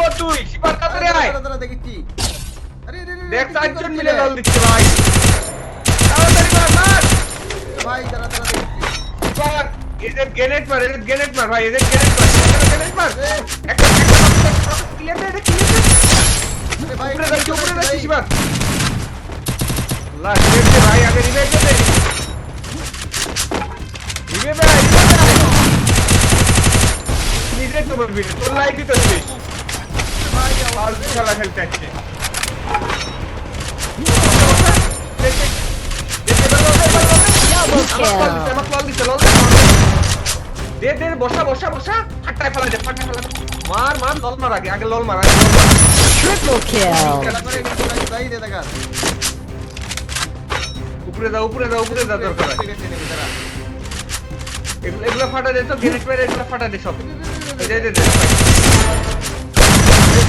মরবো তুই শিবার তাড়াতাড়ি আয়। দাঁড়া, দাঁড়া, দেখেছি। আরে, আরে, আরে, দেখ কি চারজন করছিলে? মিলে লাল দিচ্ছে ভাই। তাড়াতাড়ি মার মার। ভাই, দাঁড়া, দাঁড়া, দেখেছি। শিবার এদের গ্রেনেড মার এদের গ্রেনেড মার ভাই এদের গ্রেনেড মার গ্রেনেড মার। এ, একটা একটা ক্লিয়ার দে এটা ক্লিয়ার দে। আরে ভাই, উপরে কি যাচ্ছি উপরে করছিলে, যাচ্ছি ভাই? শিবার লা রিভাইভ দে ভাই আগে রিভাইভ দে। রিভাইভ দে রিভাইভ দে। নিজে তো বলবি না, তোর লাইফই তো শেষ ভাই, ফালতু খেলা খেলতে দে দে বসা বসা বসা ফাটায় ফেলা দে ফাটায় ফেলা মার মার লল মার আগে আগে লল মার আগে লল মার খেলা করে ভাই, তাই দে দেখা। উপরে যা উপরে যা উপরে যা দরকার হয়। এগুলো ফাটা দে তো গ্রেনেড মেরে এগুলো ফাটা দে সব দে দে দে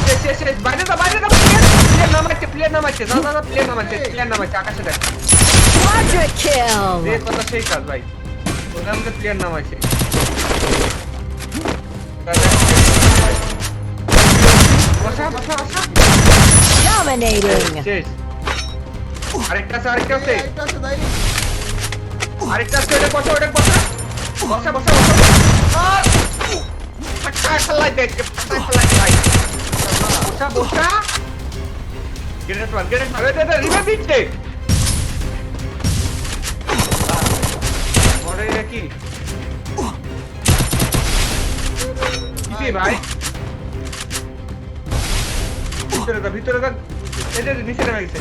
শেষ, শেষ, শেষ, বাইরে যা বাইরে যা প্লেয়ার নামাচ্ছে প্লেয়ার নামাচ্ছে যা যা প্লেয়ার নামাচ্ছে প্লেয়ার নামাচ্ছে আকাশে দেখ Quadra kill. যে কথা সেই কাজ ভাই ওখান থেকে প্লেয়ার নামাইছে বসা বসা বসা Dominating. শেষ আরেকটা আছে আরেকটা আছে এই, একটা আছে, তাই। আরেকটা আছে ওটা বসা ওটা বসা বসা বসা বসা আর ফাটায় ফেলাই দে ফাটায় ফেলাই ভাই বসা বসা। গ্রেনেড মার গ্রেনেড মার দে দে রিভাইভ দিচ্ছে। ওরে এটা কি? কি ভাই? ভিতরে যা ভিতরে এই যে নিচে নেমে গেছে।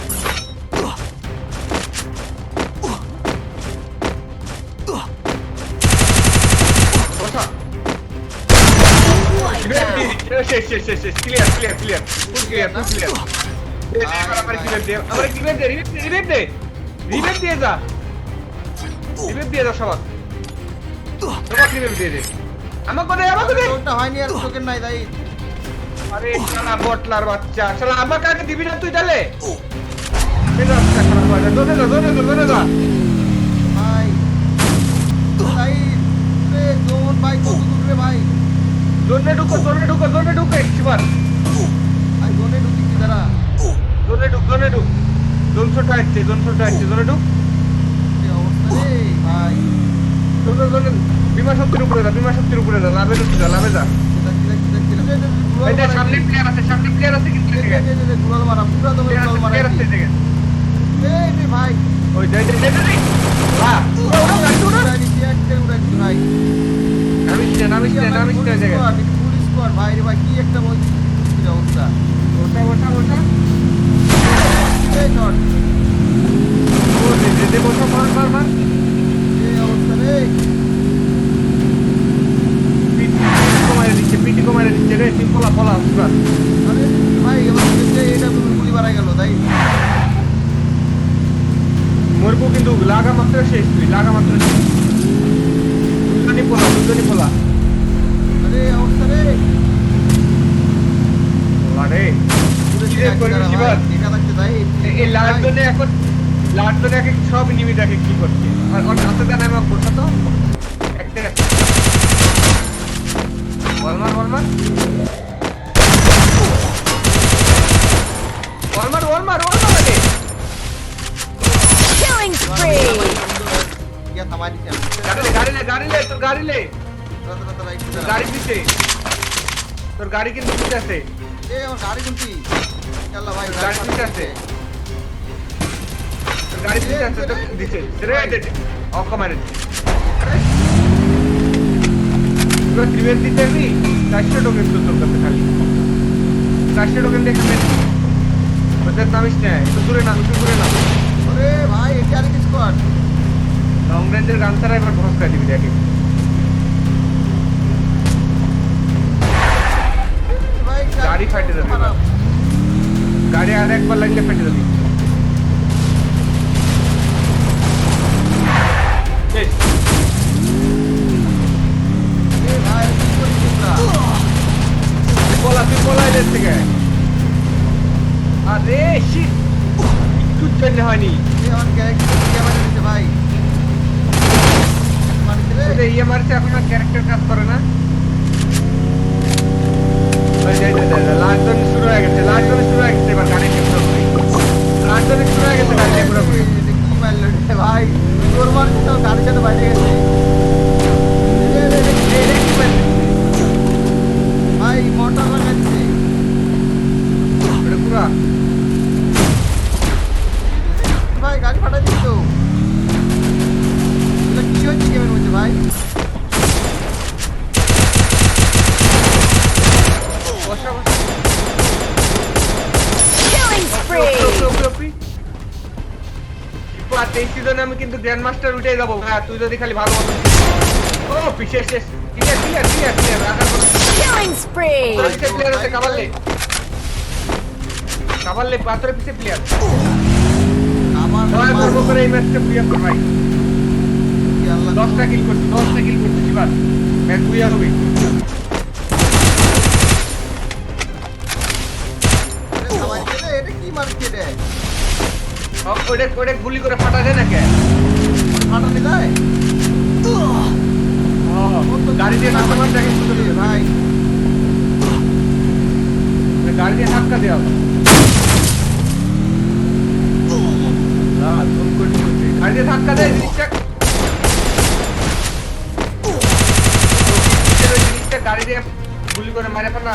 শেষ শেষ শেষ শেষ clear clear clear full clear full clear আমার ক্লিয়ার দে আমার ক্লিয়ার দে রিভেভ দে রিভেভ দিয়ে যা রিভেভ দিয়ে যা সবার সবার রিভেভ দিয়ে দে আমাকে দে আমাকে দে তোরটা হয়নি আর তোকের নাই তাই আরে শালা বটলার বাচ্চা। শালা আমাকে আগে দিবি না তুই তাহলে? এটা একটা খারাপ হয় না দোনে দা দোনে দা দোনে দা ভাই তাই রে জোন ভাই কত দূর রে ভাই? দোনে ঢুকো দোনে ঢুকো দোনে ঢুকো একবার ভাই জোনে ঢুকিছি দাঁড়া। দোনে ঢুক দোনে ঢুক। জোন ছোট আসছে জোন ছোট আসছে দোনে ঢুক। কি ভাই বিমা শক্তির উপরে যা বিমা শক্তির উপরে যা লাভে যা লাভে যা। মারা সামনে প্লেয়ার আছে সামনে প্লেয়ার আছে কিন্তু মারা প্লেয়ার এই রে ভাই। ওই যে যে যে বাহ উড়ো উড়ো গাড়ি উড়ো উড়াই দিছি, একটা উড়াই দিছি, ভাই। নামিস নামিস নামিস পুলিশ স্কোয়াড ভাই রে ভাই কি একটা বলছি? অবস্থা? ওঠা ওঠা ওঠা এই শট ও যে যে যে বসো মার মার মার এই অবস্থা রে? পিটি কমারে দিচ্ছে পিটি কমারে দিচ্ছে রে তুই পলা পলা আরে ভাই এটা গুলি মারা গেল তাই? মরবো কিন্তু লাগা মাত্র শেষ তুই লাগা মাত্র শেষ। দুজনই পোলা দুজনই পোলা। এখন লাট জন্য এখন সব নিমিটাকে কি করছে? আর হাতে দেন তো? একটা. ইয়া থামাই দিছি লে লে তোর গাড়ি লে দাঁড়া, দাঁড়া, দাঁড়া, একটু তোর দাঁড়া। গাড়ি দিছে তোর গাড়ি কিন্তু দিতে আছে এই আমার গাড়ি কোনটি আল্লাহ ভাই গাড়ি দিতে আছে তোর গাড়ি দিতে আছে তো দিছে রে দে অক মারে তোর ক্রিমের দিতে আমি চারশো টোকেন তো তোর কাছে খালি চারশো টোকেন দেখে মেন ওদের নামিস না একটু দূরে নাম একটু দূরে নাম আরে ভাই এটা আর কি স্কোয়াড লং রেঞ্জের গান ছাড়া এবার ভরস করে দিবি দেখে ভাই গাড়ি ফাটে যাবে গাড়ি আর একবার লাগলে ফেটে যাবি তোমরা তুই বলা এদের থেকে। আরে shit! একটুর জন্য হয়নি। ভাই? ইয়ে মারছে আর ক্যারেক্টার কাজ করে না। এবার এই সিজনে আমি কিন্তু গ্র্যান্ড মাস্টার উঠে যাব। ভাই তুই যদি খালি ভালো মতো ও পিছিয়ে শেষ। ক্লিয়ার ক্লিয়ার ক্লিয়ার ক্লিয়ার রাখার কোনো Killing spree. প্লেয়ার আছে কাবাললে কাবাললে পাথরের পিছে প্লেয়ার আমার দয়া করব করে এই ম্যাচটা প্লেয়ার কর ভাই দশটা কিল করছি দশটা কিল করছি এবার ম্যাচ বুইয়া হবে। এটা কি মারছে রে ওটা ওটা গুলি করে ফাটা যায় না কে ফাটানি যায় গাড়ি দিয়ে ধাক্কা মার দেখে এ ভাই। গাড়ি দিয়ে ধাক্কা দেওয়া। গাড়ি দিয়ে ধাক্কা দেয়, জিনিসটা গাড়ি দিয়ে গুলি করে মারে ফেলা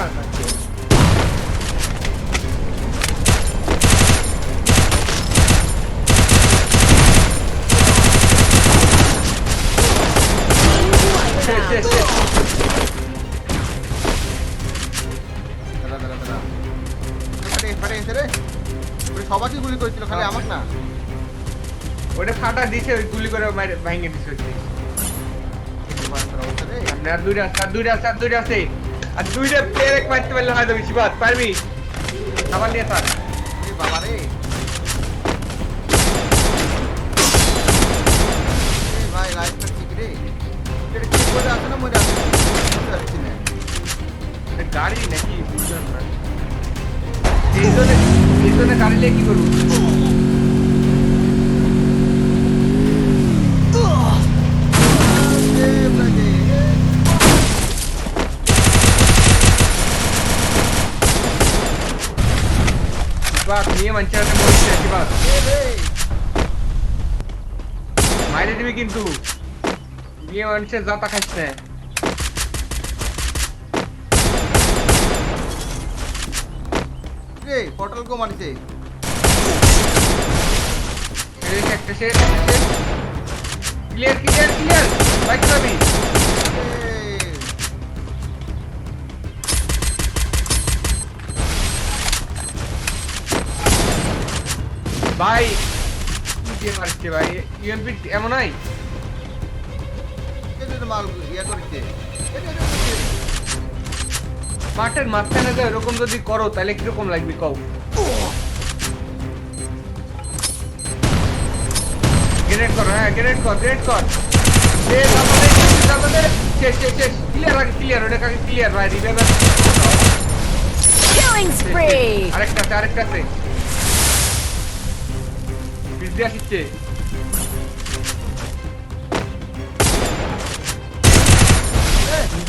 আমাকে না ওটা ফাটা দিছে গুলি করে ভাঙে দিছে আর দুইটা দুইটা আছে আর দুইটা আছে আর দুইটা প্লেয়ার এক মারতে পারলে পারবি আবার নিয়ে থাক বাবা রে এটা ঠিক করে আছে না মরে আছে বুঝতে পারছি না এটা গাড়ি নাকি বুঝলাম না এই জন্য এই জন্য গাড়ি নিয়ে কি করব বাদ নিয়ে একটা বলছে কি রে মাইরে দিবি কিন্তু মানুষের জাতা খাইছ। না রে পটল কো মারিছে একটা শেষ ক্লিয়ার ক্লিয়ার ক্লিয়ার বাইক চাবি। ভাই কি দিয়ে মারছে ভাই? ইউএমপি এমন নাই মাল ইয়া করেছে। মাঠের মাঝখানে তো এরকম যদি করো তাহলে কীরকম লাগবে কও? কর হ্যাঁ কর কর। দে দাবা দে। শেষ শেষ শেষ। ক্লিয়ার আগে ক্লিয়ার ওটা কাকে ক্লিয়ার ভাই রিভাইভার Killing spree. আরেকটা আরেকটা আছে।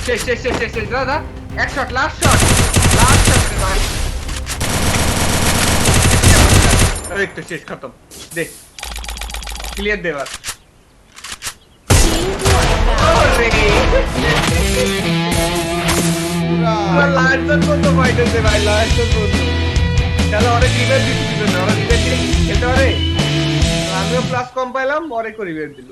শেষ শেষ শেষ শেষ শেষ। দাদা, এক shot last shot last shot এই শেষ খতম। ক্লিয়ার আমিও প্লাস কম পাইলাম, পরে করে দিল।